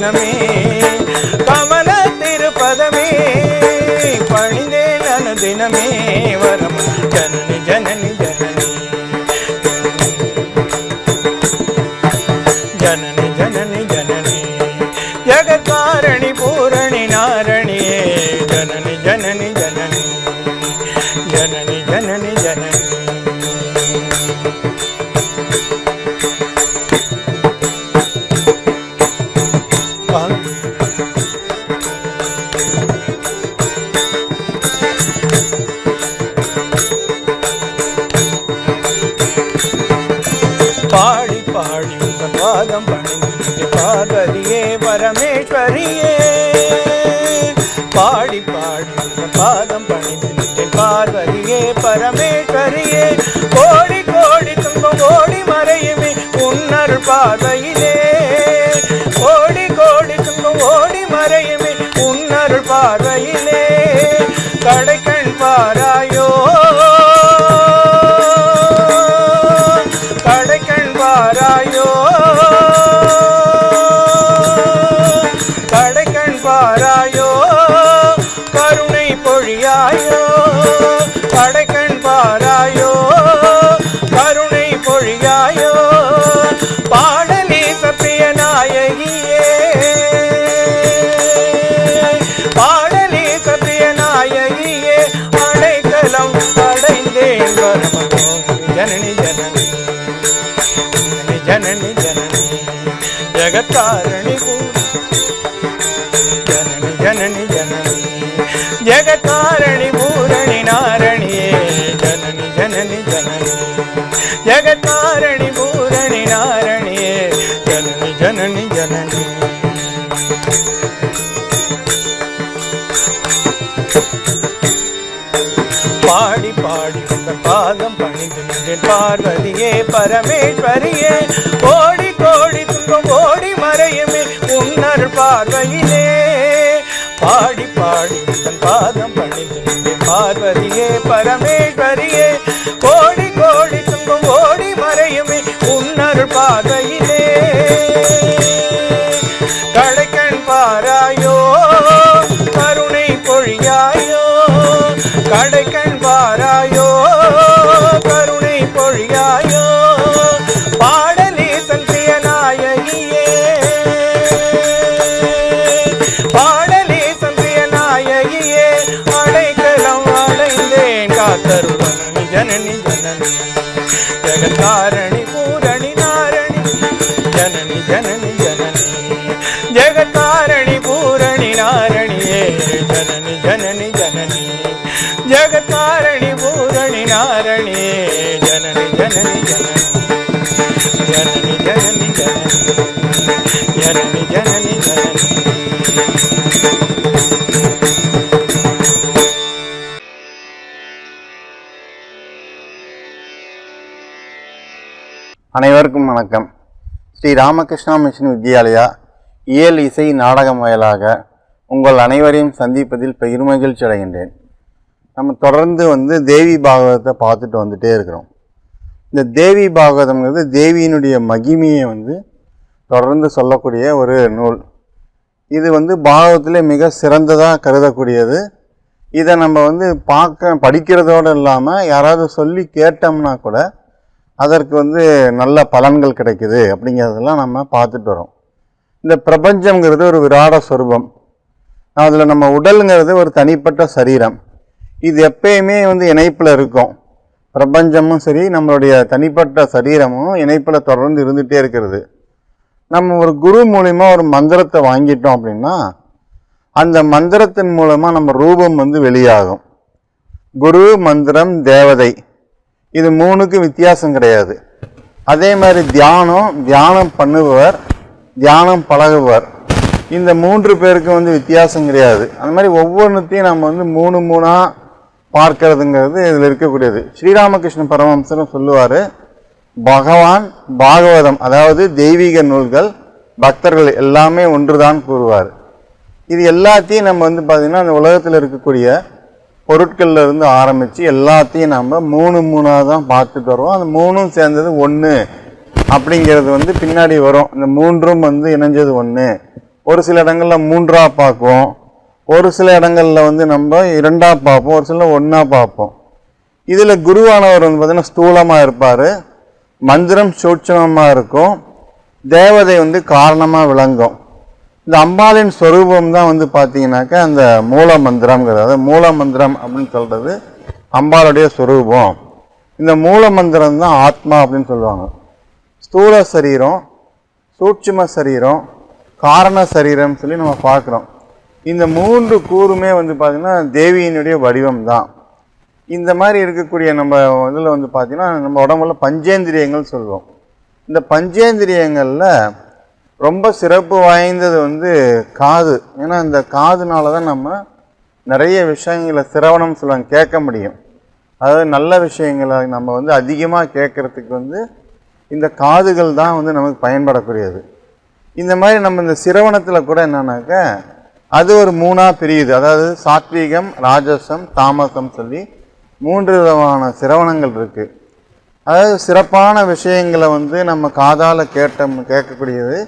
சின்னமே கமல திருப்பதமே பணிந்தே நன தினமே வரம் ஜனனி ஜனனி ஜனனி. ஜனனி ஜனனி ஜனனி. ஜகத்காரணி பூரணி நாரணியே ஜனனி ஜனனி ஜனனி. ஜனனி ஜனனி ஜனனி. कारणिभू जननी जननी जननी। जगकारणि भूरणि नारणि जननी जननी जननी। जगकारणि पूरणी नारणि जननी जननी जननी। உங்கள் பாதம் பணிந்து நின்றேன். பார்வதியே பரமேஸ்வரியே ஓடி கோடி துன்பம் ஓடி மறையுமே உன்னர் பார்வையிலே. பாடி பாடி உங்கள் பாதம் பணிந்து நின்றேன். பார்வதியே பரமேஸ்வரியே கோடி கோடி துன்பம் ஓடி மறையுமே உன்னர் பார்வையிலே. கடைக்கண் பாராயோ கருணை பொழியாயோ கடைக்கண் பாராயோ ஜெகத்காரணி பூரணி நாரணி ஜனனி ஜனனி ஜனனி ஜெகத்காரணி பூரணி நாரணியே ஜனனி ஜனனி ஜனனி ஜெகத்காரணி பூரணி நாரணியே ஜனனி ஜனனி ஜனனி ஜனனி ஜனனி ஜனனி ஜனனி ஜனனி ஜனனி அனைவருக்கும் ஸ்ரீ ராமகிருஷ்ணா மிஷன் வித்யாலயா இயல் இசை நாடகம் வாயிலாக உங்கள் அனைவரையும் சந்திப்பதில் பெருமகிழ்ச்சி அடைகின்றேன். நம்ம தொடர்ந்து வந்து தேவி பாகவதத்தை பார்த்துட்டு வந்துட்டே இருக்கிறோம். இந்த தேவி பாகவதம்ங்கிறது தேவியினுடைய மகிமையை வந்து தொடர்ந்து சொல்லக்கூடிய ஒரு நூல். இது வந்து பாகவத்திலே மிக சிறந்ததாக கருதக்கூடியது. இதை நம்ம வந்து பார்க்க படிக்கிறதோடு இல்லாமல் யாராவது சொல்லி கேட்டோம்னா கூட அதற்கு வந்து நல்ல பலன்கள் கிடைக்குது அப்படிங்கிறதெல்லாம் நம்ம பார்த்துட்டு வரோம். இந்த பிரபஞ்சம்ங்கிறது ஒரு விராட சொரூபம். அதில் நம்ம உடலுங்கிறது ஒரு தனிப்பட்ட சரீரம். இது எப்பயுமே வந்து இணைப்பில் இருக்கும். பிரபஞ்சமும் சரி நம்மளுடைய தனிப்பட்ட சரீரமும் இணைப்பில் தொடர்ந்து இருந்துகிட்டே இருக்கிறது. நம்ம ஒரு குரு மூலிமா ஒரு மந்திரத்தை வாங்கிட்டோம் அப்படின்னா அந்த மந்திரத்தின் மூலமாக நம்ம ரூபம் வந்து வெளியாகும். குரு மந்திரம் தேவதை. இது மூணுக்கும் வித்தியாசம் கிடையாது. அதே மாதிரி தியானம் தியானம் பண்ணுபவர் தியானம் பழகுபவர். இந்த மூன்று பேருக்கு வந்து வித்தியாசம் கிடையாது. அந்த மாதிரி ஒவ்வொன்றுத்தையும் நம்ம வந்து மூணு மூணாக பார்க்கறதுங்கிறது இதில் இருக்கக்கூடியது. ஸ்ரீராமகிருஷ்ண பரமஹம்சரும் சொல்லுவார் பகவான் பாகவதம் அதாவது தெய்வீக நூல்கள் பக்தர்கள் எல்லாமே ஒன்றுதான் கூறுவார். இது எல்லாத்தையும் நம்ம வந்து பார்த்திங்கன்னா அந்த உலகத்தில் இருக்கக்கூடிய பொருட்கள்ல இருந்து ஆரம்பித்து எல்லாத்தையும் நம்ம மூணு மூணாக தான் பார்த்துட்டு வரோம் அந்த மூணும் சேர்ந்தது ஒன்று அப்படிங்கிறது வந்து பின்னாடி வரும். இந்த மூன்றும் வந்து இணைஞ்சது ஒன்று ஒரு சில இடங்களில் மூன்றாக பார்ப்போம். ஒரு சில இடங்களில் வந்து நம்ம இரண்டாக பார்ப்போம். ஒரு சில ஒன்றா பார்ப்போம். இதில் குருவானவர் வந்து பார்த்திங்கன்னா ஸ்தூலமாக இருப்பார். மந்திரம் சூட்சமமாக இருக்கும். தேவதை வந்து காரணமாக விளங்கும். இந்த அம்பாளின் ஸ்வரூபம் தான் வந்து பார்த்தீங்கன்னாக்கா அந்த மூல மந்திரம்ங்கிறது அதாவது மூல மந்திரம் அப்படின்னு சொல்கிறது அம்பாளுடைய ஸ்வரூபம் இந்த மூல மந்திரம் தான் ஆத்மா அப்படின்னு சொல்லுவாங்க. ஸ்தூல சரீரம் சூட்சும சரீரம் காரண சரீரம் சொல்லி நம்ம பார்க்குறோம். இந்த மூன்று கூறுமே வந்து பார்த்திங்கன்னா தேவியினுடைய வடிவம் தான். இந்த மாதிரி இருக்கக்கூடிய நம்ம இதில் வந்து பார்த்திங்கன்னா நம்ம உடம்புல பஞ்சேந்திரியங்கள் சொல்லுவோம். இந்த பஞ்சேந்திரியங்களில் ரொம்ப சிறப்பு வாய்ந்தது வந்து காது. ஏன்னா இந்த காதுனால தான் நம்ம நிறைய விஷயங்களை சிரவணம் சொல்லுவாங்க கேட்க முடியும். அதாவது நல்ல விஷயங்களை நம்ம வந்து அதிகமாக கேட்குறதுக்கு வந்து இந்த காதுகள் தான் வந்து நமக்கு பயன்படக்கூடியது. இந்த மாதிரி நம்ம இந்த சிரவணத்தில் கூட என்னன்னாக்க அது ஒரு மூணாக பிரியுது. அதாவது சாத்வீகம் ராஜசம் தாமசம் சொல்லி மூன்று விதமான சிரவணங்கள் இருக்குது அதாவது சிறப்பான விஷயங்களை வந்து நம்ம காதால் கேட்ட கேட்கக்கூடியது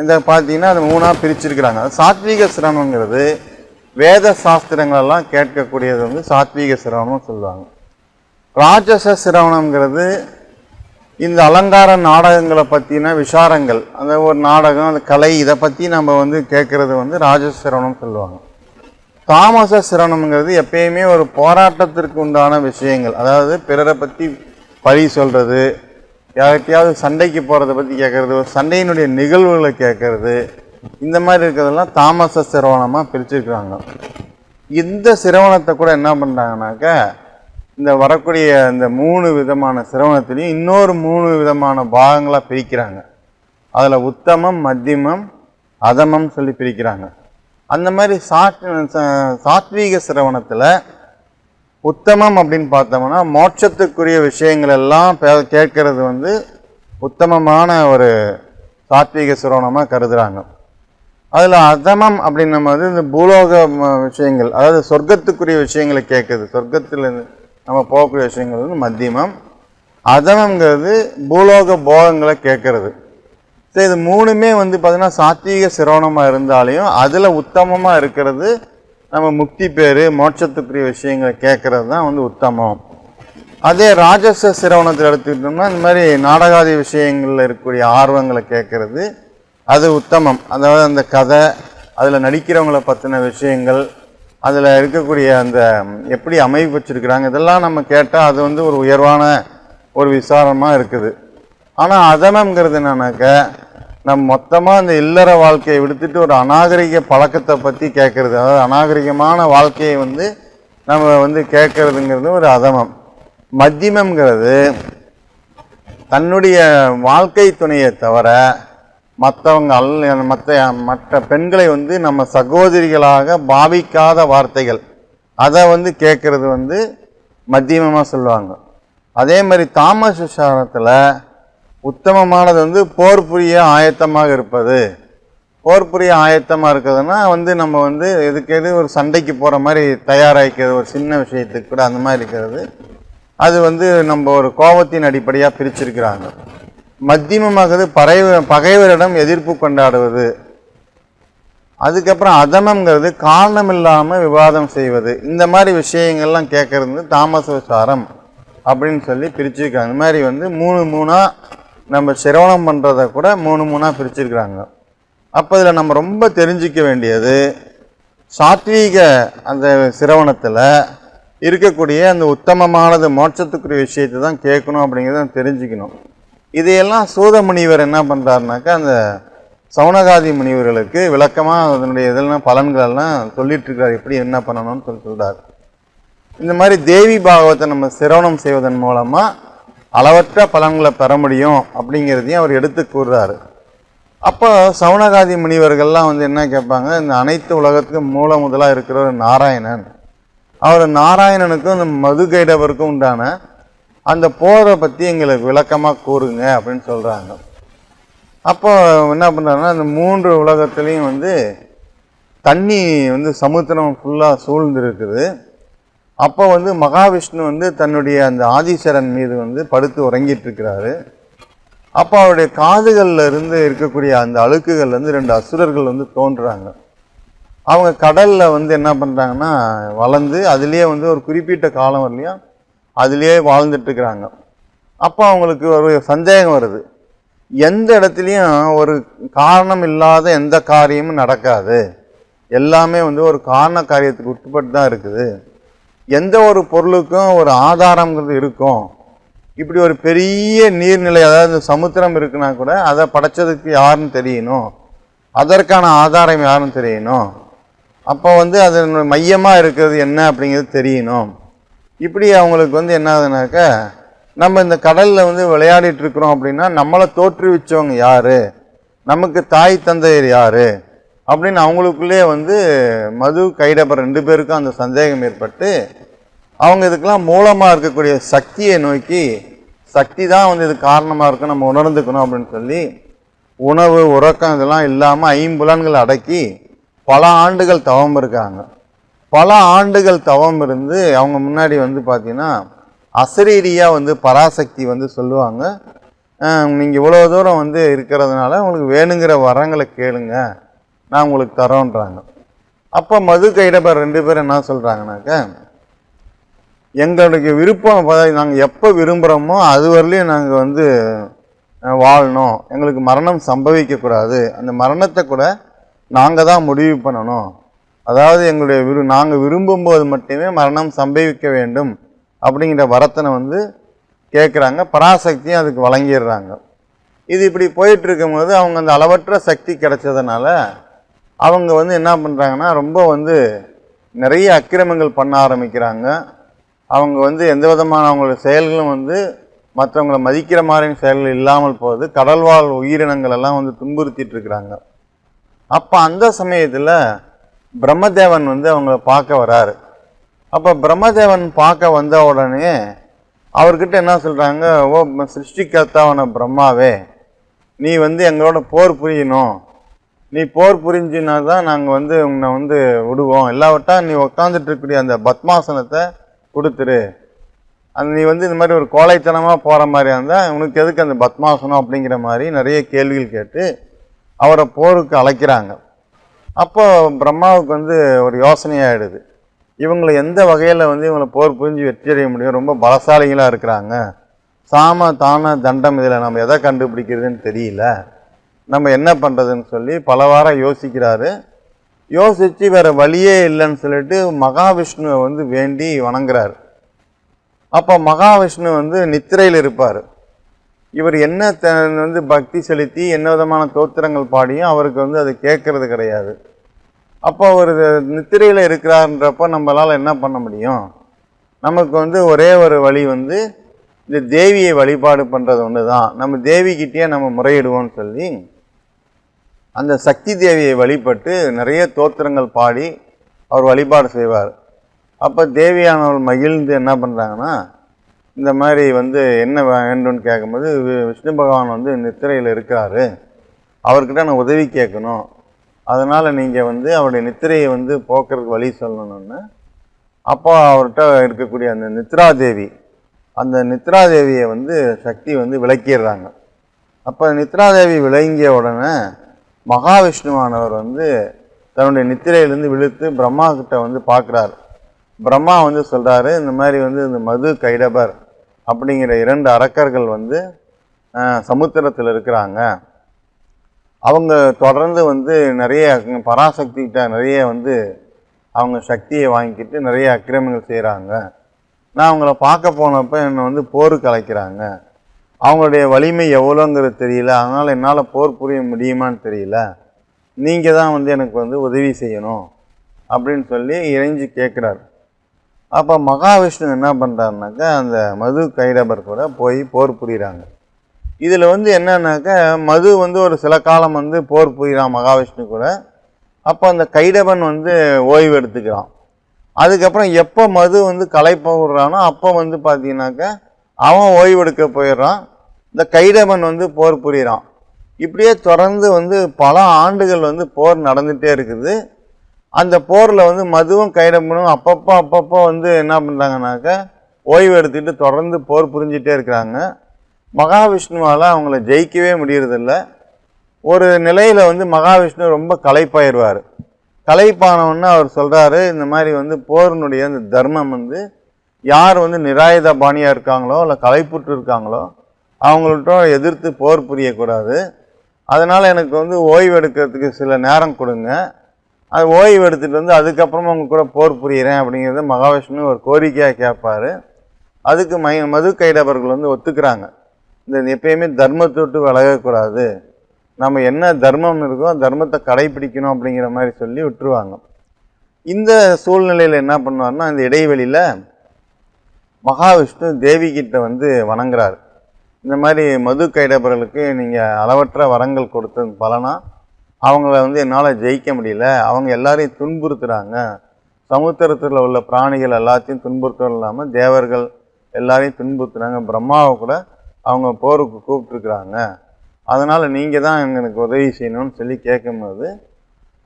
இந்த பார்த்தீங்கன்னா அது மூணாக பிரிச்சிருக்கிறாங்க. சாத்வீக சிரமங்கிறது வேத சாஸ்திரங்களெல்லாம் கேட்கக்கூடியது வந்து சாத்வீக சிரவணம்னு சொல்லுவாங்க. ராஜச சிரவணங்கிறது இந்த அலங்கார நாடகங்களை பற்றின விசாரங்கள் அந்த ஒரு நாடகம் அந்த கலை இதை பற்றி நம்ம வந்து கேட்குறது வந்து ராஜச சிரவணம் சொல்லுவாங்க. தாமச சிரவணம்ங்கிறது எப்பயுமே ஒரு போராட்டத்திற்கு உண்டான விஷயங்கள். அதாவது பிறரை பற்றி பழி சொல்கிறது யார்கிட்டையாவது சண்டைக்கு போகிறத பற்றி கேட்குறது சண்டையினுடைய நிகழ்வுகளை கேட்குறது இந்த மாதிரி இருக்கிறதெல்லாம் தாமச சிரவணமாக பிரிச்சுருக்குறாங்க. இந்த சிரவணத்தை கூட என்ன பண்ணுறாங்கனாக்கா இந்த வரக்கூடிய இந்த மூணு விதமான சிரவணத்துலேயும் இன்னொரு மூணு விதமான பாகங்களாக பிரிக்கிறாங்க. அதில் உத்தமம் மத்தியமம் அதமம் சொல்லி பிரிக்கிறாங்க. அந்த மாதிரி சாத் சாத்வீக சிரவணத்தில் உத்தமம் அப்படின்னு பார்த்தோம்னா மோட்சத்துக்குரிய விஷயங்கள் எல்லாம் பே- கேட்கறது வந்து உத்தமமான ஒரு சாத்வீக சிரவணமாக கருதுகிறாங்க அதில் அதமம் அப்படின்னு இந்த பூலோக ம, விஷயங்கள் அதாவது சொர்க்கத்துக்குரிய விஷயங்களை கேட்குது. சொர்க்கத்திலிருந்து நம்ம போகக்கூடிய விஷயங்கள் வந்து மத்தியமம். அதமங்கிறது பூலோக போகங்களை கேட்கறது. சரி இது மூணுமே வந்து பார்த்தீங்கன்னா சாத்வீக சிரவணமாக இருந்தாலையும் அதில் உத்தமமாக இருக்கிறது நம்ம முக்தி பேர் மோட்சத்துக்குரிய விஷயங்களை கேட்குறது தான் வந்து உத்தமம். அதே ராஜச சிரவணத்தில் எடுத்துக்கிட்டோம்னா இந்த மாதிரி நாடகாதி விஷயங்களில் இருக்கக்கூடிய ஆர்வங்களை கேட்கறது அது உத்தமம். அதாவது அந்த கதை அதில் நடிக்கிறவங்களை பற்றின விஷயங்கள் அதில் இருக்கக்கூடிய அந்த எப்படி அமைப்பு வச்சிருக்கிறாங்க இதெல்லாம் நம்ம கேட்டால் அது வந்து ஒரு உயர்வான ஒரு விசாரமாக இருக்குது. ஆனால் அதனம்ங்கிறது என்னன்னாக்க நம்ம மொத்தமாக அந்த இல்லற வாழ்க்கையை விடுத்துட்டு ஒரு அநாகரிக பழக்கத்தை பற்றி கேட்குறது அதாவது அநாகரிகமான வாழ்க்கையை வந்து நம்ம வந்து கேட்குறதுங்கிறது ஒரு அதமம். மத்தியமங்கிறது தன்னுடைய வாழ்க்கை துணையை தவிர மற்றவங்க அல் மற்ற மற்ற பெண்களை வந்து நம்ம சகோதரிகளாக பாவிக்காத வார்த்தைகள். அதை வந்து கேட்குறது வந்து மத்தியமமாக சொல்லுவாங்க. அதே மாதிரி தாமச சாரத்தில் உத்தமமானது வந்து போர் புரிய ஆயத்தமாக இருப்பது. போர் புரிய ஆயத்தமாக இருக்கிறதுனா வந்து நம்ம வந்து எதுக்கு எது ஒரு சண்டைக்கு போகிற மாதிரி தயாராகிக்கிறது ஒரு சின்ன விஷயத்துக்கு கூட அந்த மாதிரி இருக்கிறது. அது வந்து நம்ம ஒரு கோபத்தின் அடிப்படையாக பிரிச்சிருக்கிறாங்க. மத்தியமமாகிறது பறை பகைவரிடம் எதிர்ப்பு கொண்டாடுவது. அதுக்கப்புறம் அதமங்கிறது காரணம் இல்லாமல் விவாதம் செய்வது. இந்த மாதிரி விஷயங்கள்லாம் கேட்கறது வந்து தாமச விசாரம் அப்படின்னு சொல்லி பிரிச்சுருக்காங்க. இந்த மாதிரி வந்து மூணு மூணாக நம்ம சிரவணம் பண்ணுறத கூட மூணு மூணாக பிரிச்சிருக்கிறாங்க. அப்போ இதில் நம்ம ரொம்ப தெரிஞ்சிக்க வேண்டியது சாத்வீக அந்த சிரவணத்தில் இருக்கக்கூடிய அந்த உத்தமமானது மோட்சத்துக்குரிய விஷயத்தை தான் கேட்கணும் அப்படிங்கிறத தெரிஞ்சுக்கணும். இதையெல்லாம் சூத முனிவர் என்ன பண்ணுறாருனாக்கா அந்த சவுனகாதி முனிவர்களுக்கு விளக்கமாக அதனுடைய இதெல்லாம் பலன்கள் எல்லாம் எப்படி என்ன பண்ணணும்னு சொல்லி சொல்கிறார் இந்த மாதிரி தேவி பாகவத்தை நம்ம சிரவணம் செய்வதன் மூலமாக அளவற்ற பலன்களை பெற முடியும் அப்படிங்கிறதையும் அவர் எடுத்து கூறுறாரு. அப்போ சவுனகாதி முனிவர்கள்லாம் வந்து என்ன கேட்பாங்க இந்த அனைத்து உலகத்துக்கும் மூல முதலாக இருக்கிற ஒரு நாராயணன். அவர் நாராயணனுக்கும் இந்த மது கைடவருக்கும் உண்டான அந்த போரை பற்றி எங்களுக்கு விளக்கமாக கூறுங்க அப்படின்னு சொல்கிறாங்க அப்போ என்ன பண்ணுறாங்கன்னா அந்த மூன்று உலகத்துலேயும் வந்து தண்ணி வந்து சமுத்திரம் ஃபுல்லாக சூழ்ந்துருக்குது. அப்போ வந்து மகாவிஷ்ணு வந்து தன்னுடைய அந்த ஆதிசரன் மீது வந்து படுத்து உறங்கிட்டு இருக்கிறாரு அப்போ அவருடைய காதுகளில் இருந்து இருக்கக்கூடிய அந்த அழுக்குகள் வந்து ரெண்டு அசுரர்கள் வந்து தோன்றுறாங்க அவங்க கடலில் வந்து என்ன பண்ணுறாங்கன்னா வளர்ந்து அதுலேயே வந்து ஒரு குறிப்பிட்ட காலம் வரலையும் அதுலேயே வாழ்ந்துட்டுருக்குறாங்க. அப்போ அவங்களுக்கு ஒரு சந்தேகம் வருது. எந்த இடத்துலையும் ஒரு காரணம் இல்லாத எந்த காரியமும் நடக்காது. எல்லாமே வந்து ஒரு காரண காரியத்துக்கு உட்பட்டு தான் இருக்குது. எந்த ஒரு பொருளுக்கும் ஒரு ஆதாரங்கிறது இருக்கும். இப்படி ஒரு பெரிய நீர்நிலை அதாவது சமுத்திரம் இருக்குன்னா கூட அதை படைச்சதுக்கு யாருன்னு தெரியணும். அதற்கான ஆதாரம் யாருன்னு தெரியணும். அப்போ வந்து அதனுடைய மையமாக இருக்கிறது என்ன அப்படிங்கிறது தெரியணும். இப்படி அவங்களுக்கு வந்து என்ன நம்ம இந்த கடலில் வந்து விளையாடிட்டு இருக்கிறோம் அப்படின்னா நம்மளை தோற்றுவிச்சவங்க யார்? நமக்கு தாய் தந்தையர் யார்? அப்படின்னு அவங்களுக்குள்ளே வந்து மது கைடப்பர் ரெண்டு பேருக்கும் அந்த சந்தேகம் ஏற்பட்டு அவங்க இதுக்கெல்லாம் மூலமாக இருக்கக்கூடிய சக்தியை நோக்கி சக்தி தான் வந்து இது காரணமாக இருக்கும் நம்ம உணர்ந்துக்கணும் அப்படின்னு சொல்லி உணவு உறக்கம் இதெல்லாம் இல்லாமல் ஐம்புலன்கள் அடக்கி பல ஆண்டுகள் தவம் இருக்காங்க. பல ஆண்டுகள் தவம் இருந்து அவங்க முன்னாடி வந்து பார்த்தீங்கன்னா அசரீரியாக வந்து பராசக்தி வந்து சொல்லுவாங்க. நீங்கள் இவ்வளோ தூரம் வந்து இருக்கிறதுனால உங்களுக்கு வேணுங்கிற வரங்களை கேளுங்கள் நான் உங்களுக்கு தரோன்றாங்க. அப்போ மது கைடபர் ரெண்டு பேரும் என்ன சொல்கிறாங்கனாக்கா எங்களுடைய விருப்பம் நாங்கள் எப்போ விரும்புகிறோமோ அது வரலையும் நாங்கள் வந்து வாழணும். எங்களுக்கு மரணம் சம்பவிக்கக்கூடாது. அந்த மரணத்தை கூட நாங்கள் தான் முடிவு பண்ணணும். அதாவது எங்களுடைய விரு நாங்கள் விரும்பும்போது மட்டுமே மரணம் சம்பவிக்க வேண்டும் அப்படிங்கிற வரத்தனை வந்து கேட்குறாங்க பராசக்தியும் அதுக்கு வழங்கிடுறாங்க. இது இப்படி போயிட்டு இருக்கும்போது அவங்க அந்த அளவற்ற சக்தி கிடைச்சதுனால அவங்க வந்து என்ன பண்ணுறாங்கன்னா ரொம்ப வந்து நிறைய அக்கிரமங்கள் பண்ண ஆரம்பிக்கிறாங்க. அவங்க வந்து எந்த விதமான அவங்களோட செயல்களும் வந்து மற்றவங்களை மதிக்கிற மாதிரி செயல்கள் இல்லாமல் போகுது. கடல்வாழ் உயிரினங்கள் எல்லாம் வந்து துன்புறுத்திட்டு இருக்கிறாங்க. அப்போ அந்த சமயத்தில் பிரம்மதேவன் வந்து அவங்கள பார்க்க வராரு. அப்போ பிரம்மதேவன் பார்க்க வந்த உடனே அவர்கிட்ட என்ன சொல்கிறாங்க ஓ சிருஷ்டிகர்த்தாவான பிரம்மாவே நீ வந்து எங்களோட போர் புரியணும். நீ போர் புரிஞ்சினா தான் நாங்கள் வந்து உன்னை வந்து விடுவோம். இல்லாவிட்டா நீ உட்காந்துட்டு இருக்கக்கூடிய அந்த பத்மாசனத்தை கொடுத்துரு. அந்த நீ வந்து இந்த மாதிரி ஒரு கோழைத்தனமாக போகிற மாதிரியா இருந்தால் உனக்கு எதுக்கு அந்த பத்மாசனம் அப்படிங்கிற மாதிரி நிறைய கேள்விகள் கேட்டு அவரை போருக்கு அழைக்கிறாங்க. அப்போ பிரம்மாவுக்கு வந்து ஒரு யோசனையாயிடுது இவங்களை எந்த வகையில் வந்து இவங்களை போர் புரிஞ்சு வெற்றி அடைய முடியும்? ரொம்ப பலசாலிகளாக இருக்கிறாங்க. சாம தான தண்டம் இதில் நம்ம எதை கண்டுபிடிக்கிறதுன்னு தெரியல. நம்ம என்ன பண்ணுறதுன்னு சொல்லி பல வாரம் யோசிக்கிறாரு. யோசித்து வேறு வழியே இல்லைன்னு சொல்லிட்டு மகாவிஷ்ணுவை வந்து வேண்டி வணங்குறாரு. அப்போ மகாவிஷ்ணு வந்து நித்திரையில் இருப்பார். இவர் என்ன த- வந்து பக்தி செலுத்தி என்ன விதமான தோத்திரங்கள் பாடியும் அவருக்கு வந்து அது கேட்கறது கிடையாது. அப்போ அவர் நித்திரையில் இருக்கிறாருன்றப்போ நம்மளால் என்ன பண்ண முடியும்? நமக்கு வந்து ஒரே ஒரு வழி வந்து இந்த தேவியை வழிபாடு பண்ணுறது ஒன்று தான் நம்ம தேவிக்கிட்டேயே நம்ம முறையிடுவோம்னு சொல்லி அந்த சக்தி தேவியை வழிபட்டு நிறைய தோத்திரங்கள் பாடி அவர் வழிபாடு செய்வார். அப்போ தேவியானவள் மகிழ்ந்து என்ன பண்ணுறாங்கன்னா இந்த மாதிரி வந்து என்ன வேண்டும்னு கேட்கும்போது வி- விஷ்ணு பகவான் வந்து நித்திரையில் இருக்கிறாரு. அவர்கிட்ட நான் உதவி கேட்கணும். அதனால் நீங்கள் வந்து அவருடைய நித்திரையை வந்து போக்குறதுக்கு வழி சொல்லணும்னு அப்போ அவர்கிட்ட இருக்கக்கூடிய அந்த நித்ரா தேவி அந்த நித்ரா தேவியை வந்து சக்தி வந்து விளக்கிடுறாங்க. அப்போ நித்ராதேவி விளங்கிய உடனே மகாவிஷ்ணுவானவர் வந்து தன்னுடைய நித்திரையிலேருந்து விழுத்து பிரம்மா கிட்ட வந்து பார்க்குறாரு. பிரம்மா வந்து சொல்கிறாரு இந்த மாதிரி வந்து இந்த மது கைடபர் அப்படிங்கிற இரண்டு அரக்கர்கள் வந்து சமுத்திரத்தில் இருக்கிறாங்க. அவங்க தொடர்ந்து வந்து நிறைய பராசக்திகிட்ட நிறைய வந்து அவங்க சக்தியை வாங்கிக்கிட்டு நிறைய அக்கிரமங்கள் செய்கிறாங்க நான் அவங்கள பார்க்க போனப்போ என்னை வந்து போருக்கு அழைக்கிறாங்க அவங்களுடைய வலிமை எவ்வளோங்கிறது தெரியல. அதனால் என்னால் போர் புரிய முடியுமான்னு தெரியல. நீங்கள் தான் வந்து எனக்கு வந்து உதவி செய்யணும் அப்படின்னு சொல்லி இறைஞ்சி கேட்குறாரு அப்போ மகாவிஷ்ணு என்ன பண்ணுறாருனாக்கா அந்த மது கைரபர் கூட போய் போர் புரிகிறாங்க இதில் வந்து என்னன்னாக்கா மது வந்து ஒரு சில காலம் வந்து போர் புரிகிறான் மகாவிஷ்ணு கூட. அப்போ அந்த கைடபன் வந்து ஓய்வு எடுத்துக்கிறான். அதுக்கப்புறம் எப்போ மது வந்து களைப்ப விடுறானோ அப்போ வந்து பார்த்தீங்கன்னாக்கா அவன் ஓய்வு எடுக்க போயிடுறான். இந்த கைடபன் வந்து போர் புரிகிறான் இப்படியே தொடர்ந்து வந்து பல ஆண்டுகள் வந்து போர் நடந்துகிட்டே இருக்குது. அந்த போரில் வந்து மதுவும் கைடபனும் அப்பப்போ அப்பப்போ வந்து என்ன பண்ணுறாங்கனாக்கா ஓய்வு எடுத்துகிட்டு தொடர்ந்து போர் புரிஞ்சிட்டே இருக்கிறாங்க. மகாவிஷ்ணுவால் அவங்கள ஜெயிக்கவே முடியறதில்ல. ஒரு நிலையில் வந்து மகாவிஷ்ணு ரொம்ப களைப்பாயிடுவார் களைப்பானவன்னு அவர் சொல்கிறாரு இந்த மாதிரி வந்து போரினுடைய அந்த தர்மம் வந்து யார் வந்து நிராயுத பாணியாக இருக்காங்களோ இல்லை களைப்புட்டு இருக்காங்களோ அவங்கள்ட்ட எதிர்த்து போர் புரியக்கூடாது. அதனால் எனக்கு வந்து ஓய்வு எடுக்கிறதுக்கு சில நேரம் கொடுங்க. அது ஓய்வு எடுத்துகிட்டு வந்து அதுக்கப்புறமா அவங்க கூட போர் புரியிறேன் அப்படிங்கிறத மகாவிஷ்ணு ஒரு கோரிக்கையாக கேட்பாரு. அதுக்கு மை மது கைடவர்கள் வந்து ஒத்துக்கிறாங்க. இந்த எப்பயுமே தர்மத்தை விட்டு விலகக்கூடாது. நம்ம என்ன தர்மம் இருக்கோ தர்மத்தை கடைபிடிக்கணும் அப்படிங்கிற மாதிரி சொல்லி விட்டுருவாங்க. இந்த சூழ்நிலையில் என்ன பண்ணுவார்னா இந்த இடைவெளியில் மகாவிஷ்ணு தேவி கிட்ட வந்து வணங்குறாரு. இந்த மாதிரி மது கைடபர்களுக்கு நீங்கள் அளவற்ற வரங்கள் கொடுத்தது பலனாக அவங்கள வந்து என்னால் ஜெயிக்க முடியல அவங்க எல்லாரையும் துன்புறுத்துகிறாங்க சமுத்திரத்தில் உள்ள பிராணிகள் எல்லாத்தையும் துன்புறுத்தல் இல்லாமல் தேவர்கள் எல்லாரையும் துன்புறுத்துறாங்க. பிரம்மாவை கூட அவங்க போருக்கு கூப்பிட்டுருக்குறாங்க. அதனால் நீங்கள் தான் எனக்கு உதவி செய்யணும்னு சொல்லி கேட்கும்போது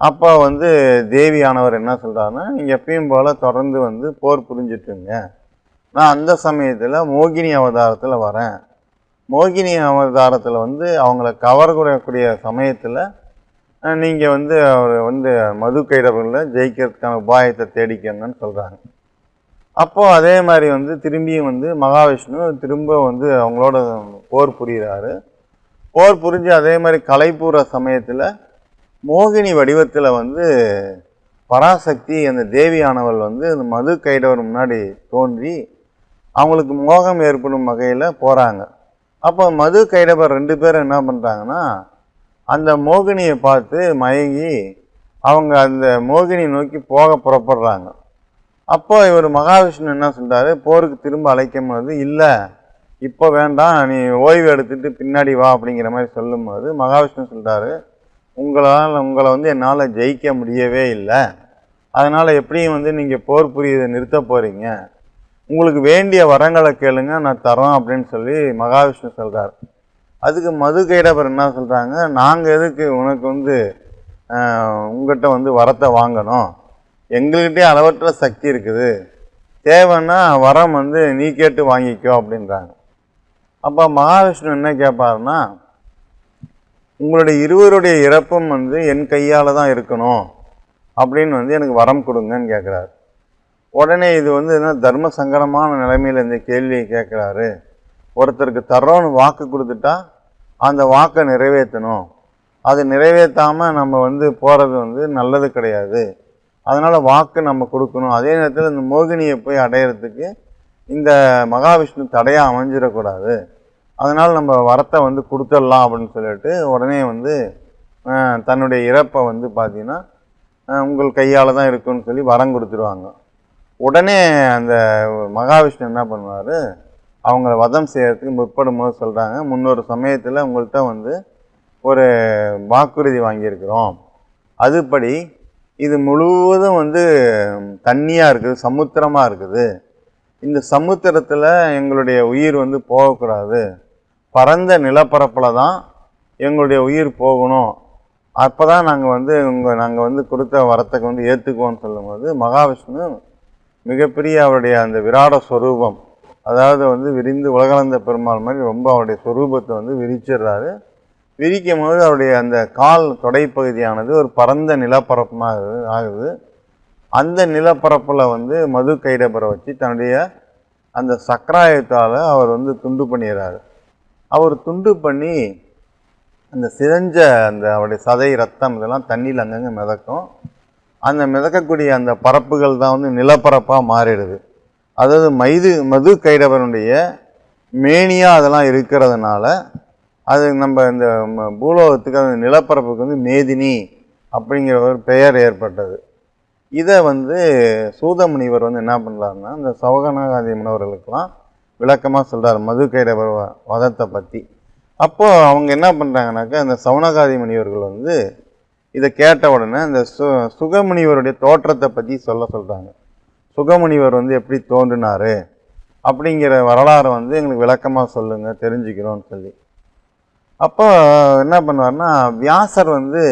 அப்போ வந்து தேவியானவர் என்ன சொல்கிறாருன்னா நீங்கள் எப்பயும் போல் தொடர்ந்து வந்து போர் புரிஞ்சிட்டுங்க. நான் அந்த சமயத்தில் மோகினி அவதாரத்தில் வரேன். மோகினி அவதாரத்தில் வந்து அவங்கள கவர் கூடக்கூடிய சமயத்தில் நீங்கள் வந்து அவர் வந்து மது கைடவர்களில் ஜெயிக்கிறதுக்கான உபாயத்தை தேடிக்கங்கன்னு சொல்கிறாங்க அப்போது அதே மாதிரி வந்து திரும்பியும் வந்து மகாவிஷ்ணு திரும்ப வந்து அவங்களோட போர் புரிகிறாரு போர் புரிஞ்சு அதே மாதிரி கலைப்பூர சமயத்தில் மோகினி வடிவத்தில் வந்து பராசக்தி அந்த தேவியானவள் வந்து அந்த மது கைடவர் முன்னாடி தோன்றி அவங்களுக்கு மோகம் ஏற்படும் வகையில் போகிறாங்க அப்போ மது கைடவர் ரெண்டு பேரும் என்ன பண்ணுறாங்கன்னா அந்த மோகினியை பார்த்து மயங்கி அவங்க அந்த மோகினி நோக்கி போக புறப்படுறாங்க. அப்போ இவர் மகாவிஷ்ணு என்ன சொல்கிறாரு போருக்கு திரும்ப அழைக்கும் போது இல்லை இப்போ வேண்டாம் நீ ஓய்வு எடுத்துட்டு பின்னாடி வா அப்படிங்கிற மாதிரி சொல்லும்போது மகாவிஷ்ணு சொல்கிறாரு உங்களால் உங்களை வந்து என்னால் ஜெயிக்க முடியவே இல்லை. அதனால் எப்படியும் வந்து நீங்கள் போர் புரியதை நிறுத்த போகிறீங்க உங்களுக்கு வேண்டிய வரங்களை கேளுங்க நான் தரோம் அப்படின்னு சொல்லி மகாவிஷ்ணு சொல்கிறார் அதுக்கு மது கைடவர் என்ன சொல்கிறாங்க நாங்கள் எதுக்கு உனக்கு வந்து உங்கள்கிட்ட வந்து வரத்தை வாங்கணும்? எங்கள்கிட்டயே அளவற்ற சக்தி இருக்குது. தேவைன்னா வரம் வந்து நீ கேட்டு வாங்கிக்கோ அப்படின்றாங்க. அப்போ மகாவிஷ்ணு என்ன கேட்பாருன்னா உங்களுடைய இருவருடைய இறப்பும் வந்து என் கையால் தான் இருக்கணும் அப்படின்னு வந்து எனக்கு வரம் கொடுங்கன்னு கேட்குறாரு உடனே இது வந்து என்ன தர்ம சங்கடமான நிலைமையில் இந்த கேள்வியை கேட்குறாரு. ஒருத்தருக்கு தர்றோன்னு வாக்கு கொடுத்துட்டா அந்த வாக்கை நிறைவேற்றணும். அது நிறைவேற்றாமல் நம்ம வந்து போகிறது வந்து நல்லது கிடையாது. அதனால் வாக்கு நம்ம கொடுக்கணும். அதே நேரத்தில் இந்த மோகினியை போய் அடையிறதுக்கு இந்த மகாவிஷ்ணு தடையாக அமைஞ்சிடக்கூடாது. அதனால் நம்ம வரத்தை வந்து கொடுத்துடலாம் அப்படின்னு சொல்லிட்டு உடனே வந்து தன்னுடைய இறப்பை வந்து பார்த்திங்கன்னா உங்கள் கையால் தான் இருக்குன்னு சொல்லி வரம் கொடுத்துருவாங்க. உடனே அந்த மகாவிஷ்ணு என்ன பண்ணுவார்? அவங்கள வதம் செய்கிறதுக்கு முற்படும் போது சொல்கிறாங்க முன்னொரு சமயத்தில் உங்கள்கிட்ட வந்து ஒரு வாக்குறுதி வாங்கியிருக்கிறோம். அதுபடி இது முழுவதும் வந்து தண்ணியாக இருக்குது சமுத்திரமாக இருக்குது. இந்த சமுத்திரத்தில் எங்களுடைய உயிர் வந்து போகக்கூடாது. பரந்த நிலப்பரப்பில் தான் எங்களுடைய உயிர் போகணும். அப்போ தான் நாங்கள் வந்து உங்கள் நாங்கள் வந்து கொடுத்த வரத்துக்கு வந்து ஏற்றுக்குவோம்னு சொல்லும்போது மகாவிஷ்ணு மிகப்பெரிய அவருடைய அந்த விராட ஸ்வரூபம் அதாவது வந்து விரிந்து உலகளந்த பெருமாள் மாதிரி ரொம்ப அவருடைய ஸ்வரூபத்தை வந்து விரிச்சிடுறாரு. விரிக்கும் போது அவருடைய அந்த கால் தொடைப்பகுதியானது ஒரு பரந்த நிலப்பரப்புமாக ஆகுது. அந்த நிலப்பரப்பில் வந்து மது கைடபரை வச்சு தன்னுடைய அந்த சக்கராயத்தால் அவர் வந்து துண்டு பண்ணிடுறாரு. அவர் துண்டு பண்ணி அந்த சிதைஞ்ச அந்த அவருடைய சதை ரத்தம் இதெல்லாம் தண்ணியில் அங்கங்கே மிதக்கும். அந்த மிதக்கக்கூடிய அந்த பரப்புகள் தான் வந்து நிலப்பரப்பாக மாறிடுது. அதாவது மைது மது கைடவனுடைய மேனியாக அதெல்லாம் இருக்கிறதுனால அது நம்ம இந்த ம- பூலோகத்துக்கு அந்த நிலப்பரப்புக்கு வந்து மேதினி அப்படிங்கிற ஒரு பெயர் ஏற்பட்டது. இதை வந்து சூதமுனிவர் வந்து என்ன பண்ணுறாருன்னா இந்த சவகனகாதி முனிவர்களுக்கெல்லாம் விளக்கமாக சொல்கிறார் மது கைடவர் வ- வதத்தை பற்றி அப்போது அவங்க என்ன பண்ணுறாங்கனாக்கா அந்த சவுனகாதி முனிவர்கள் வந்து இதை கேட்ட உடனே அந்த சு சுகமுனிவருடைய தோற்றத்தை பற்றி சொல்ல சொல்கிறாங்க சுகமுனிவர் வந்து எப்படி தோன்றினாரு அப்படிங்கிற வரலாறை வந்து எங்களுக்கு விளக்கமாக சொல்லுங்கள் தெரிஞ்சுக்கிறோன்னு சொல்லி. அப்போ என்ன பண்ணுவார்னா வியாசர் வந்து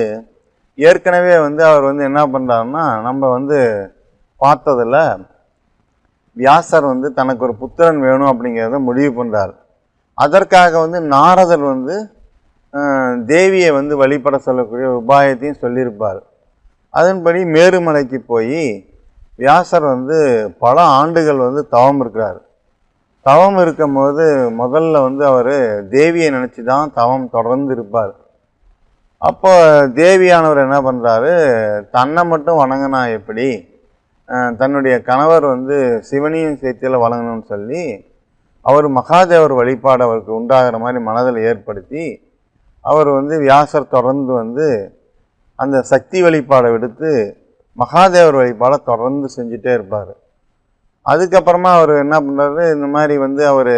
ஏற்கனவே வந்து அவர் வந்து என்ன பண்ணுறாருன்னா நம்ம வந்து பார்த்ததில் வியாசர் வந்து தனக்கு ஒரு புத்திரன் வேணும் அப்படிங்கிறத முடிவு பண்ணுறார் அதற்காக வந்து நாரதர் வந்து தேவியை வந்து வழிபட சொல்லக்கூடிய உபாயத்தையும் சொல்லியிருப்பார். அதன்படி மேருமலைக்கு போய் வியாசர் வந்து பல ஆண்டுகள் வந்து தவம் இருக்கிறார். தவம் இருக்கும்போது முதல்ல வந்து அவர் தேவியை நினச்சி தான் தவம் தொடர்ந்து இருப்பார். அப்போ தேவியானவர் என்ன பண்ணுறாரு தன்னை மட்டும் வணங்கினா எப்படி தன்னுடைய கணவர் வந்து சிவனையும் சேர்த்தியில் வழங்கணும்னு சொல்லி அவர் மகாதேவர் வழிபாடு அவருக்கு உண்டாகிற மாதிரி மனதில் ஏற்படுத்தி அவர் வந்து வியாசர் தொடர்ந்து வந்து அந்த சக்தி வழிபாடை விடுத்து மகாதேவர் வழிபாடை தொடர்ந்து செஞ்சுட்டே இருப்பார். அதுக்கப்புறமா அவர் என்ன பண்ணுறாரு இந்த மாதிரி வந்து அவர்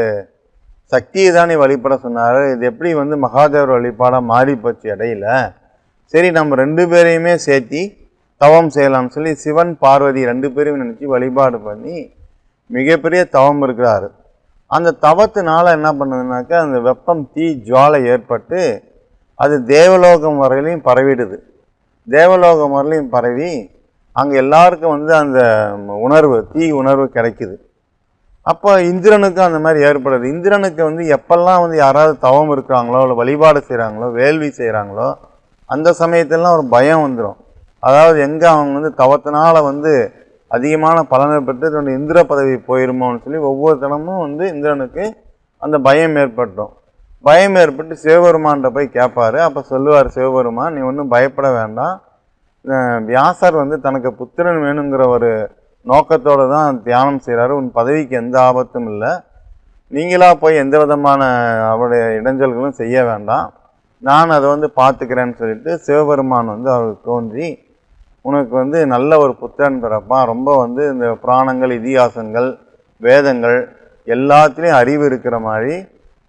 சக்தியை தானே வழிபட சொன்னார். இது எப்படி வந்து மகாதேவர் வழிபாடாக மாறி போச்சு இடையில? சரி நம்ம ரெண்டு பேரையுமே சேர்த்தி தவம் செய்யலாம்னு சொல்லி சிவன் பார்வதி ரெண்டு பேரையும் நினச்சி வழிபாடு பண்ணி மிகப்பெரிய தவம் இருக்கிறாரு. அந்த தவத்தினால என்ன பண்ணுதுனாக்கா அந்த வெப்பம் தீ ஜுவாலை ஏற்பட்டு அது தேவலோகம் வரையிலையும் பரவிடுது. தேவலோகம் வரையிலையும் பரவி அங்கே எல்லாருக்கும் வந்து அந்த உணர்வு தீ உணர்வு கிடைக்குது. அப்போ இந்திரனுக்கும் அந்த மாதிரி ஏற்படுது. இந்திரனுக்கு வந்து எப்பெல்லாம் வந்து யாராவது தவம் இருக்கிறாங்களோ இல்லை வழிபாடு செய்கிறாங்களோ வேள்வி செய்கிறாங்களோ அந்த சமயத்திலலாம் ஒரு பயம் வந்துடும் அதாவது எங்கே அவங்க வந்து தவத்தினால் வந்து அதிகமான பலனை பெற்று தன்னுடைய இந்திர பதவி போயிருமோன்னு சொல்லி ஒவ்வொரு தினமும் வந்து இந்திரனுக்கு அந்த பயம் ஏற்பட்டோம் பயம் ஏற்பட்டு சிவபெருமான்கிட்ட போய் கேட்பாரு அப்போ சொல்லுவார் சிவபெருமான் நீ ஒன்றும் பயப்பட வேண்டாம். வியாசர் வந்து தனக்கு புத்திரன் வேணுங்கிற ஒரு நோக்கத்தோடு தான் தியானம் செய்கிறாரு உன் பதவிக்கு எந்த ஆபத்தும் இல்லை. நீங்களாக போய் எந்த விதமான அவருடைய இடைஞ்சல்களும் செய்ய வேண்டாம். நான் அதை வந்து பார்த்துக்கிறேன்னு சொல்லிட்டு சிவபெருமான் வந்து அவருக்கு தோன்றி உனக்கு வந்து நல்ல ஒரு புத்திரன் பிறப்பான். ரொம்ப வந்து இந்த புராணங்கள் இதிகாசங்கள் வேதங்கள் எல்லாத்துலேயும் அறிவு இருக்கிற மாதிரி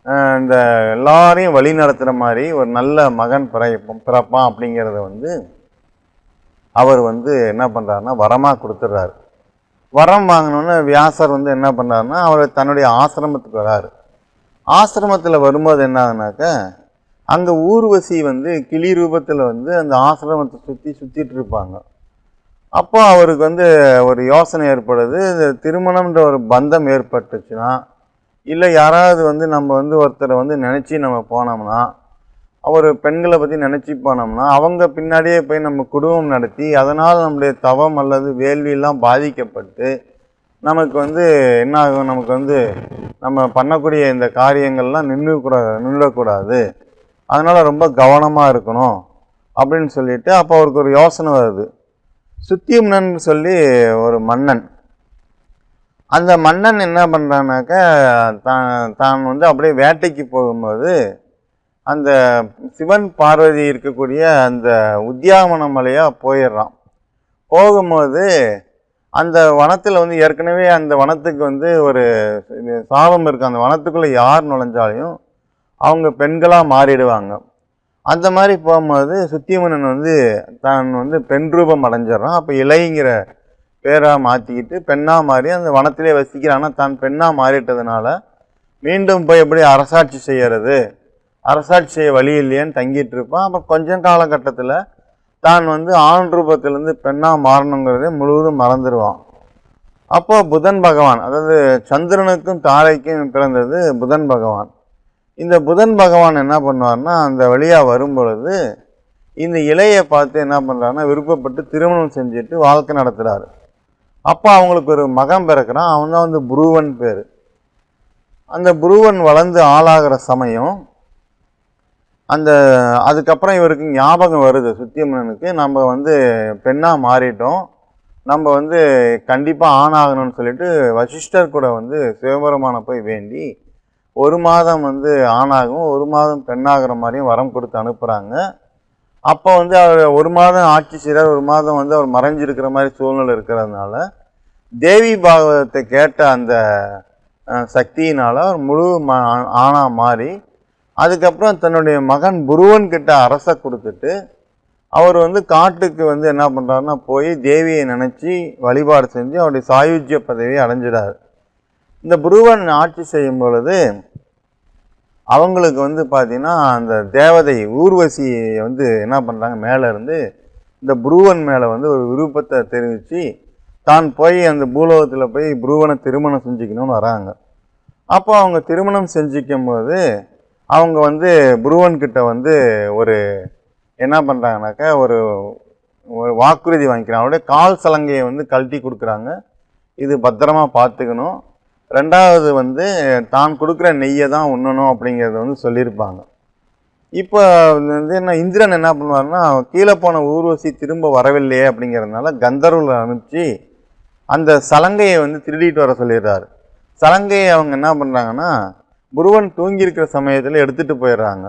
இந்த எல்லாரையும் வழி நடத்துகிற மாதிரி ஒரு நல்ல மகன் பிற பிறப்பான் அப்படிங்கிறத வந்து அவர் வந்து என்ன பண்ணுறாருன்னா வரமாக கொடுத்துட்றாரு. வரம் வாங்கினோன்னே வியாசர் வந்து என்ன பண்ணுறாருன்னா அவர் தன்னுடைய ஆசிரமத்துக்கு வராரு. ஆசிரமத்தில் வரும்போது என்ன ஆகுனாக்கா அங்கே ஊர்வசி வந்து கிளி ரூபத்தில் வந்து அந்த ஆசிரமத்தை சுற்றி சுற்றிட்டு இருப்பாங்க. அப்போ அவருக்கு வந்து ஒரு யோசனை ஏற்படுது. இந்த திருமணம்ன்ற ஒரு பந்தம் ஏற்பட்டுச்சுன்னா இல்லை யாராவது வந்து நம்ம வந்து ஒருத்தரை வந்து நினச்சி நம்ம போனோம்னா ஒரு பெண்களை பற்றி நினச்சி போனோம்னா அவங்க பின்னாடியே போய் நம்ம குடும்பம் நடத்தி அதனால் நம்முடைய தவம் அல்லது வேள்வியெல்லாம் பாதிக்கப்பட்டு நமக்கு வந்து என்ன ஆகும்? நமக்கு வந்து நம்ம பண்ணக்கூடிய இந்த காரியங்கள்லாம் நின்று நின்றக்கூடாது. அதனால் ரொம்ப கவனமாக இருக்கணும் அப்படின்னு சொல்லிட்டு அப்போ அவருக்கு ஒரு யோசனை வருது. சுத்தியம்னன் சொல்லி ஒரு மன்னன் அந்த மன்னன் என்ன பண்ணுறான்னாக்கா தான் தான் வந்து அப்படியே வேட்டைக்கு போகும்போது அந்த சிவன் பார்வதி இருக்கக்கூடிய அந்த உத்தியாவன மலையாக போயிடுறான். போகும்போது அந்த வனத்தில் வந்து ஏற்கனவே அந்த வனத்துக்கு வந்து ஒரு சாபம் இருக்குது அந்த வனத்துக்குள்ளே யார் நுழைஞ்சாலையும் அவங்க பெண்களாக மாறிடுவாங்க. அந்த மாதிரி போகும்போது சுத்திமன்னன் வந்து தான் வந்து பெண் ரூபம் அடைஞ்சிடறான். அப்போ இலைங்கிற பேராக மாற்றிக்கிட்டு பெண்ணாக மாறி அந்த வனத்திலே வசிக்கிறான்னா தான் பெண்ணாக மாறிட்டதுனால மீண்டும் போய் எப்படி அரசாட்சி செய்கிறது அரசாட்சி செய்ய வழி இல்லையேன்னு தங்கிட்டு இருப்பான். அப்போ கொஞ்சம் காலகட்டத்தில் தான் வந்து ஆண் ரூபத்திலேருந்து பெண்ணாக மாறணுங்கிறதே முழுவதும் மறந்துடுவான் அப்போது புதன் பகவான் அதாவது சந்திரனுக்கும் தாரைக்கும் பிறந்தது புதன் பகவான். இந்த புதன் பகவான் என்ன பண்ணுவார்னா அந்த வழியாக வரும் பொழுது இந்த இலையை பார்த்து என்ன பண்ணுறாருன்னா விருப்பப்பட்டு திருமணம் செஞ்சுட்டு வாழ்க்கை நடத்துகிறாரு அப்போ அவங்களுக்கு ஒரு மகன் பிறக்கிறான் அவன் தான் வந்து புருவன் பேர். அந்த புருவன் வளர்ந்து ஆளாகிற சமயம் அந்த அதுக்கப்புறம் இவருக்கு ஞாபகம் வருது சுத்தியமனனுக்கு நம்ம வந்து பெண்ணாக மாறிட்டோம். நம்ம வந்து கண்டிப்பாக ஆணாகணும்னு சொல்லிட்டு வசிஷ்டர் கூட வந்து சிவபெருமான போய் வேண்டி ஒரு மாதம் வந்து ஆணாகவும் ஒரு மாதம் பெண்ணாகிற மாதிரியும் வரம் கொடுத்து அனுப்புகிறாங்க அப்போ வந்து அவர் ஒரு மாதம் ஆட்சி செய்கிறார் ஒரு மாதம் வந்து அவர் மறைஞ்சிருக்கிற மாதிரி சூழ்நிலை இருக்கிறதுனால தேவி பாகவதத்தை கேட்ட அந்த சக்தியினால் அவர் முழு ம ஆணா மாறி அதுக்கப்புறம் தன்னுடைய மகன் புருவன் கிட்ட அரசை கொடுத்துட்டு அவர் வந்து காட்டுக்கு வந்து என்ன பண்ணுறாருன்னா போய் தேவியை நினச்சி வழிபாடு செஞ்சு அவருடைய சாயுஜ்ய பதவியை அடைஞ்சிடாரு. இந்த புருவன் ஆட்சி செய்யும் பொழுது அவங்களுக்கு வந்து பார்த்தீங்கன்னா அந்த தேவதை ஊர்வசியை வந்து என்ன பண்ணுறாங்க மேலே இருந்து இந்த புருவன் மேலே வந்து ஒரு விருப்பத்தை தெரிவித்து தான் போய் அந்த பூலோகத்தில் போய் புருவனை திருமணம் செஞ்சுக்கணும்னு வராங்க. அப்போ அவங்க திருமணம் செஞ்சிக்கும் போது அவங்க வந்து புருவன்கிட்ட வந்து ஒரு என்ன பண்ணுறாங்கனாக்கா ஒரு ஒரு வாக்குறுதி வாங்கிக்கிறாங்க. அவருடைய கால் சலங்கையை வந்து கழட்டி கொடுக்குறாங்க. இது பத்திரமா பார்த்துக்கணும். ரெண்டாவது வந்து தான் கொடுக்குற நெய்யை தான் உண்ணணும் அப்படிங்கிறத வந்து சொல்லியிருப்பாங்க. இப்போ வந்து என்ன இந்திரன் என்ன பண்ணுவாருன்னா கீழே போன ஊர்வசி திரும்ப வரவில்லையே அப்படிங்கிறதுனால கந்தர்வில் அனுப்பிச்சு அந்த சலங்கையை வந்து திருடிட்டு வர சொல்லிடுறாரு. சலங்கையை அவங்க என்ன பண்ணுறாங்கன்னா புருவன் தூங்கியிருக்கிற சமயத்தில் எடுத்துகிட்டு போயிடுறாங்க.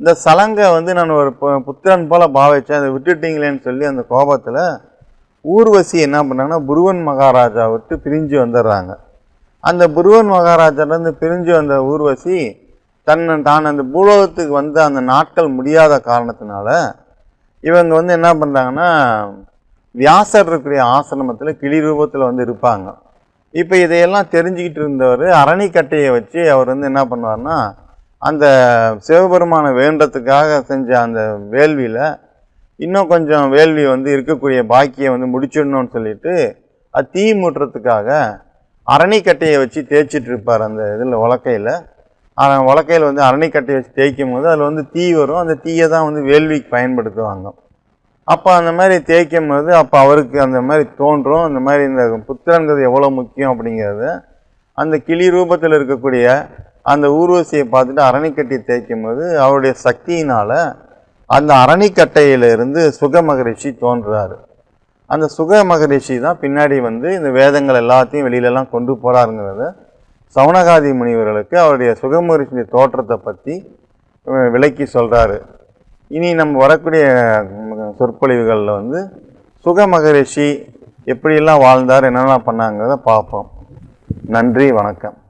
இந்த சலங்கை வந்து நான் ஒரு புத்திரன் போல் பாவிச்சேன் அதை விட்டுட்டீங்களேன்னு சொல்லி அந்த கோபத்தில் ஊர்வசி என்ன பண்ணாங்கன்னா புருவன் மகாராஜா விட்டு பிரிஞ்சு வந்துடுறாங்க. அந்த புருவன் மகாராஜாலேருந்து பிரிஞ்சு வந்த ஊர்வசி தன்னை தான் அந்த பூலோகத்துக்கு வந்த அந்த நாட்கள் முடியாத காரணத்தினால இவங்க வந்து என்ன பண்ணுறாங்கன்னா வியாசர் இருக்கக்கூடிய ஆசிரமத்தில் கிளி ரூபத்தில் வந்து இருப்பாங்க. இப்போ இதையெல்லாம் தெரிஞ்சுக்கிட்டு இருந்தவர் அரணிக்கட்டையை வச்சு அவர் வந்து என்ன பண்ணுவார்னா அந்த சிவபெருமானை வேண்டத்துக்காக செஞ்ச அந்த வேள்வியில் இன்னும் கொஞ்சம் வேள்வி வந்து இருக்கக்கூடிய பாக்கியை வந்து முடிச்சிடணும்னு சொல்லிட்டு அது தீ மூட்டுறதுக்காக அரணிக்கட்டையை வச்சு தேய்ச்சிட்டு இருப்பார் அந்த இதில் உலக்கையில் உலக்கையில் வந்து அரணிக்கட்டையை வச்சு தேய்க்கும் போது அதில் வந்து தீ வரும். அந்த தீயை தான் வந்து வேள்விக்கு பயன்படுத்துவாங்க. அப்போ அந்த மாதிரி தேய்க்கும் போது அப்போ அவருக்கு அந்த மாதிரி தோன்றும். அந்த மாதிரி இந்த புத்திரங்கிறது எவ்வளோ முக்கியம் அப்படிங்கிறது. அந்த கிளி ரூபத்தில் இருக்கக்கூடிய அந்த ஊர்வசியை பார்த்துட்டு அரணிக்கட்டி தேய்க்கும் போது அவருடைய சக்தியினால் அந்த அரணிக்கட்டையிலிருந்து சுக மகரிஷி தோன்றுறாரு. அந்த சுக மகரிஷி தான் பின்னாடி வந்து இந்த வேதங்கள் எல்லாத்தையும் வெளியிலலாம் கொண்டு போகிறாருங்கிறத சவுனகாதி முனிவர்களுக்கு அவருடைய சுக தோற்றத்தை பற்றி விளக்கி சொல்கிறாரு இனி நம்ம வரக்கூடிய சொற்பொழிவுகளில் வந்து சுக மகரிஷி எப்படியெல்லாம் வாழ்ந்தார் என்னென்ன பண்ணாங்கிறத பார்ப்போம். நன்றி வணக்கம்.